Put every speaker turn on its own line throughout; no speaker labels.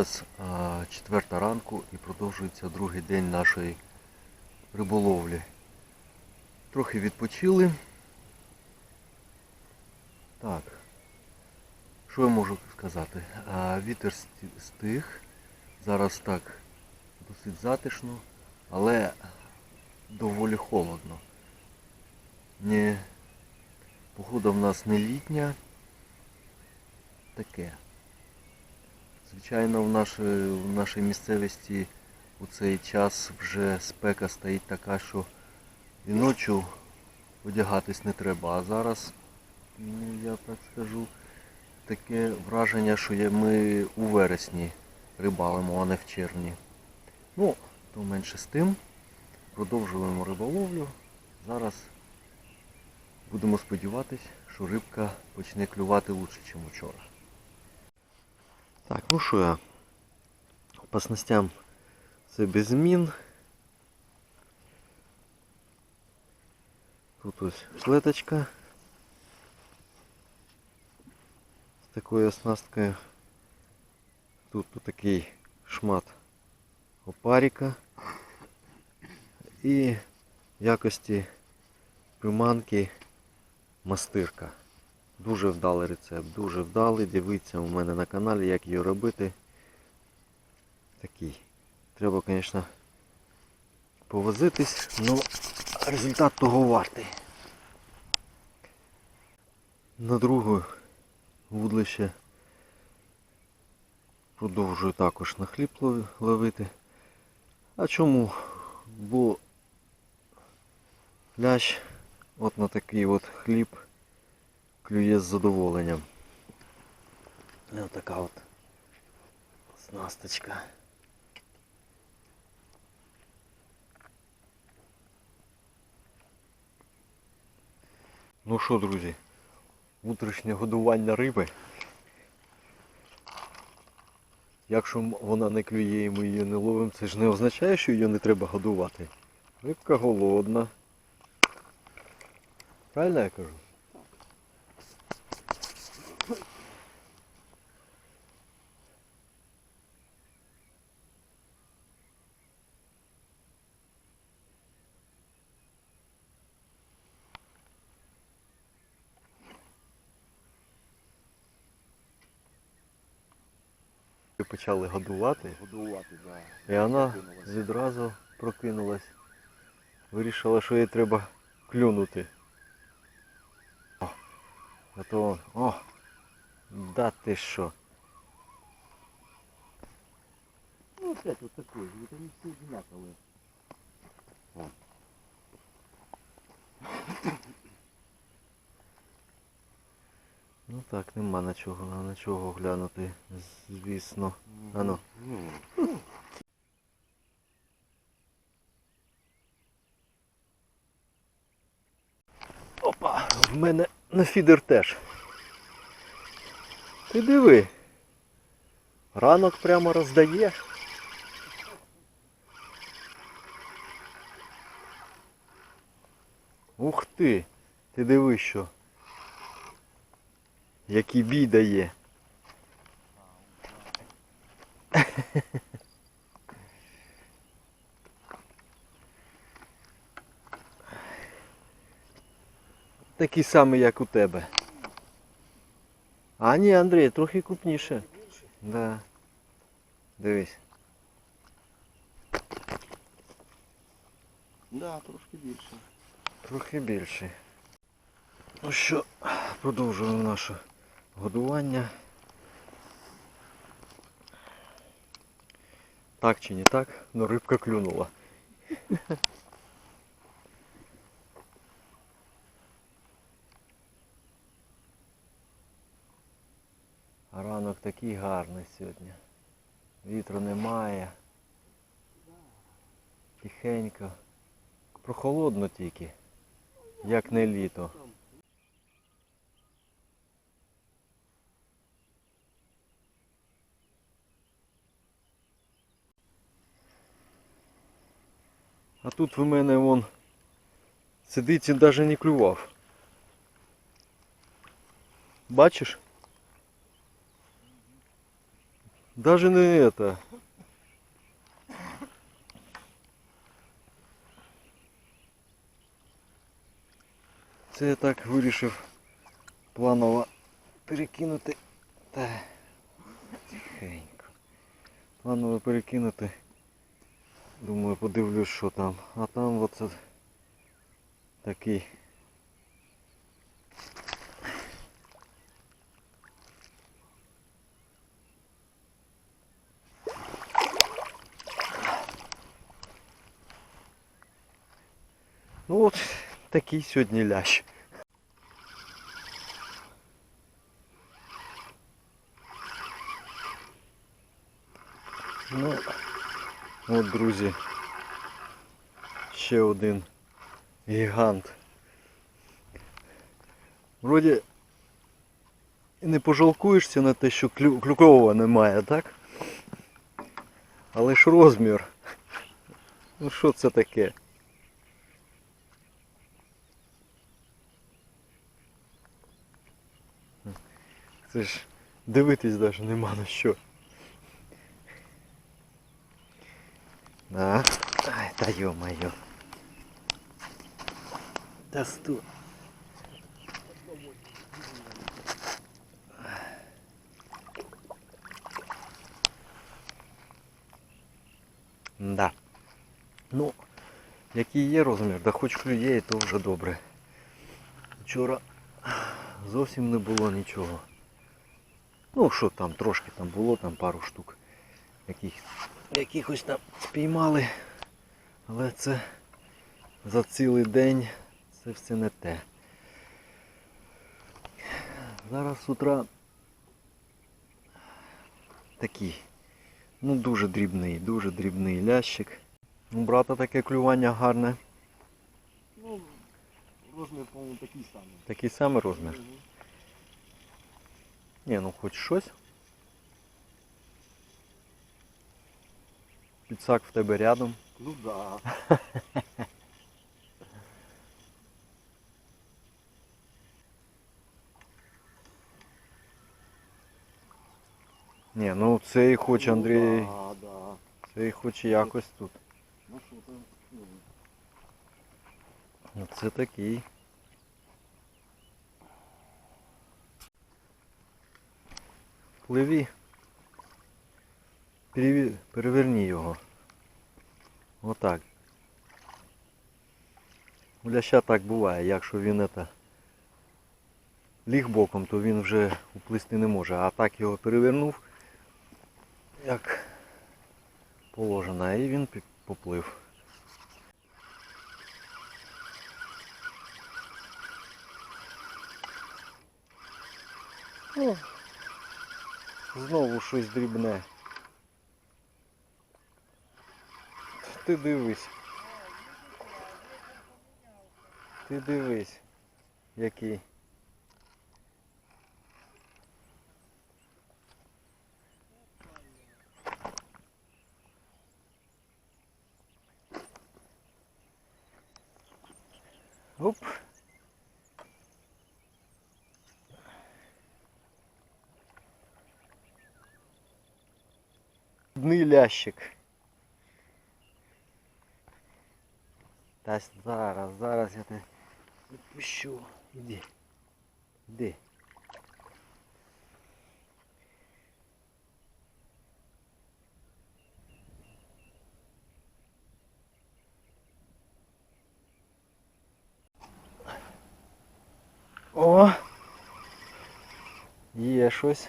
Зараз четверта ранку і продовжується другий день нашої риболовлі. Трохи відпочили. Так. Що я можу сказати? Вітер стих. Зараз так досить затишно, але доволі холодно. Не, погода в нас не літня. Таке. Звичайно, в нашій, в нашій місцевості у цей час вже спека стоїть така, що і ночі одягатись не треба. А зараз, ну я так скажу, таке враження, що ми у вересні рибалимо, а не в червні. Ну, то менше з тим. Продовжуємо риболовлю. Зараз будемо сподіватись, що рибка почне клювати лучше, ніж вчора. Так, ну що я? По снастям це без змін. Тут ось шлеточка з такою оснасткою. Тут такий шмат опаріка і в якості приманки мастирка. Дуже вдалий рецепт, дуже вдалий. Дивіться у мене на каналі, як її робити. Такий. Треба, звісно, повозитись, але результат того вартий. На другу вудлище продовжую також на хліб ловити. А чому? Бо лящ от на такий от хліб клює з задоволенням. І от така от снасточка. Ну що, друзі, утрішнє годування риби. Якщо вона не клює і ми її не ловимо, це ж не означає, що її не треба годувати. Рибка голодна. Правильно я кажу? Почали годувати. І вона відразу прокинулась. Вирішила, що їй треба клюнути. О, а то, о, да ти що.
Ну, опять вот такой, вот они все одинаковые.
Ну так, нема на чого, на чого глянути, звісно. Ану. Опа, в мене на фідер теж. Ти диви. Ранок прямо роздає. Ух ти! Ти диви що. Який бій дає. Такий самий, як у тебе. А ні, Андрій, трохи крупніше. Да. Дивись.
Да, трошки більше.
Трохи більше. Ну що, продовжуємо наше годування. Так чи не так, но рибка клюнула. Ранок такий гарний сьогодні. Вітру немає. Тихенько. Прохолодно тільки, як не літо. тут в мене вон сидить і навіть не клював. Бачиш? Даже не это. Це я так вирішив планово перекинути. Та тихенько. Планово перекинути. Думаю, подивлюсь, що там. А там оце такий. Ну от такий сьогодні лящ. От, друзі, ще один гігант. Вроді і не пожалкуєшся на те, що клю... клюкова немає, так? Але ж розмір. Ну що це таке? Це ж дивитись навіть нема на що. Да. Ай, та ё-моё. Да сто. Да. Ну, який є розмір, да хоч клює, і то вже добре. Вчора зовсім не було нічого. Ну що там, трошки там було, там пару штук яких, якихось там спіймали. Але це за цілий день це все не те. Зараз з утра такий, ну дуже дрібний, дуже дрібний лящик. У брата таке клювання гарне.
Ну, розмір, по-моєму, такий самий.
Такий самий розмір.
Мгм.
Ні, ну хоч щось. Підсак в тебе рядом.
Ну да.
Ні, ну цей хоч Андрій,
Ну, да, да.
цей хоч якось тут.
Ну що там? ну,
Ну, Це такий. Пливі. Переверні його. Отак. У ляща так буває, якщо він это ліг боком, то він вже уплисти не може. А так його перевернув, як положено, і він поплив. О, знову щось дрібне. Ти дивись. Ти дивись, який. Оп. Дний лящик. Та зараз, зараз я тебе відпущу. Іди. Іди. О! Є щось.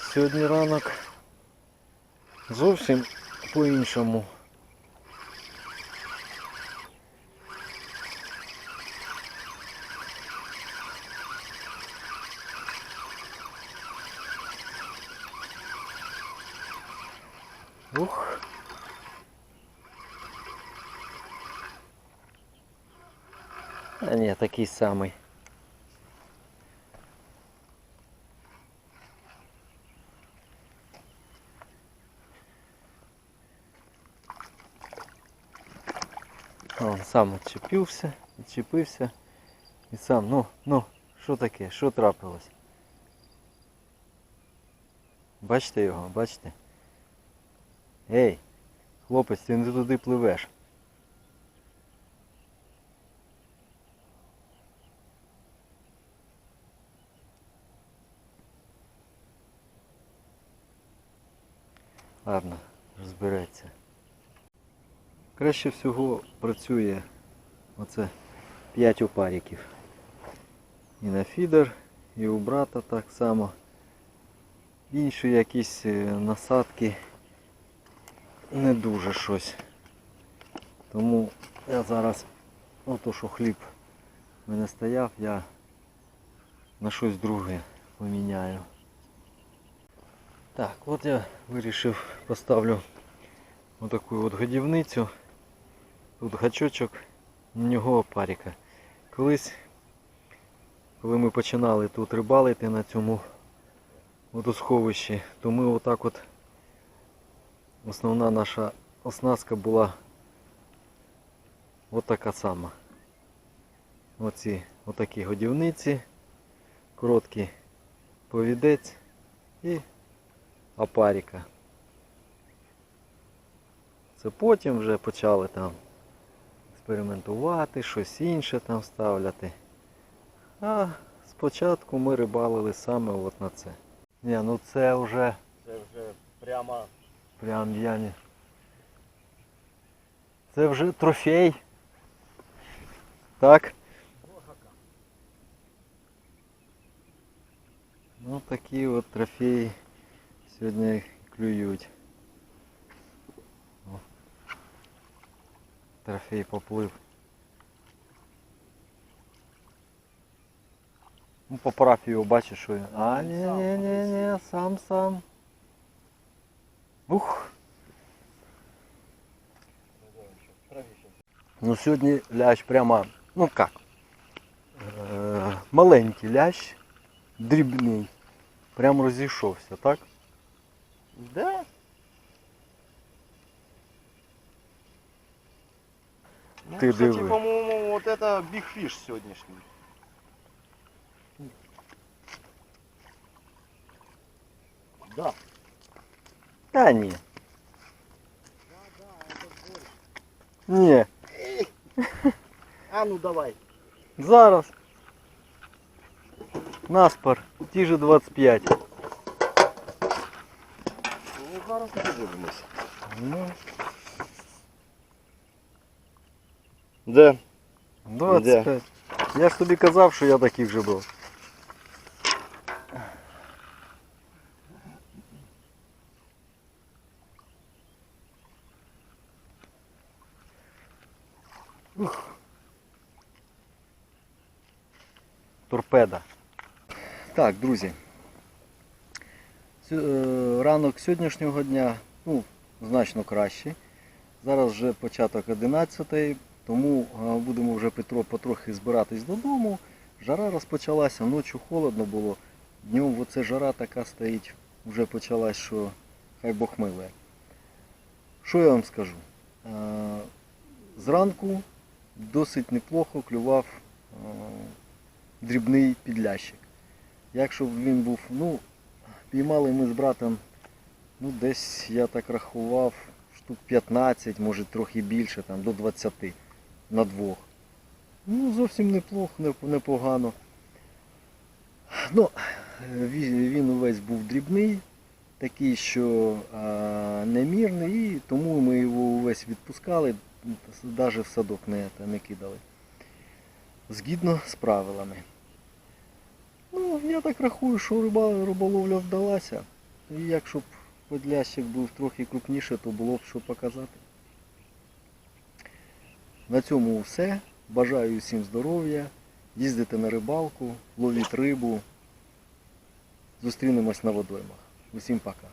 Сьогодні ранок зовсім по-іншому. Ух. А ні, такий самий. Он сам відчепився, відчепився і сам, ну, ну, що таке, що трапилось? Бачите його, бачите? Ей, хлопець, ти не туди пливеш. Ладно, розбереться. Краще всього працює оце 5 опариків. І на фідер, і у брата так само. Інші якісь е, насадки не дуже щось. Тому я зараз, ото що хліб в мене стояв, я на щось друге поміняю. Так, от я вирішив поставлю отаку от годівницю. Тут гачочок, на нього опарика. Колись, коли ми починали тут рибалити на цьому водосховищі, то ми отак от основна наша оснастка була отака сама. Оці отакі годівниці, короткий повідець і опарика. Це потім вже почали там експериментувати, щось інше там ставляти. А спочатку ми рибалили саме от на це. Ні, ну це вже
Це вже прямо
прям я не. Це вже трофей. Так? Ну такі от трофеї сьогодні клюють. Трофей поплив. Ну, поправ його, бачиш, що він. А, ні, ні, ні, ні, сам сам. Ух. Ну сьогодні лящ прямо, ну як, е, маленький лящ, дрібний. Прям розійшовся, так?
Да? Ну,
Ты
кстати,
диви.
по-моему, вот это Big Fish сегодняшний. Да.
Та ні. Ні,
А ну давай.
зараз. Наспор, ті же 25.
Ну зараз подивимось.
Ну,
Де?
25. Я ж тобі казав, що я такий вже був. Торпеда. Так, друзі. Е, Ранок сьогоднішнього дня ну, значно кращий. Зараз вже початок 11 тому е, будемо вже Петро потрохи збиратись додому. Жара розпочалася, ночі холодно було. Днем оце жара така стоїть, вже почалась, що хай Бог милує. Що я вам скажу? Е, Зранку досить неплохо клював дрібний підлящик. Якщо б він був, ну, піймали ми з братом, ну десь я так рахував, штук 15, може трохи більше, там, до 20 на двох. Ну, зовсім неплохо, непогано. Ну, він, увесь був дрібний, такий, що а, немірний, і тому ми його увесь відпускали, навіть в садок не, не кидали. Згідно з правилами. Ну, я так рахую, що риба, риболовля вдалася. І якщо б подлящик був трохи крупніше, то було б що показати. На цьому все. Бажаю всім здоров'я. Їздите на рибалку, ловіть рибу. Зустрінемось на водоймах. Усім пока.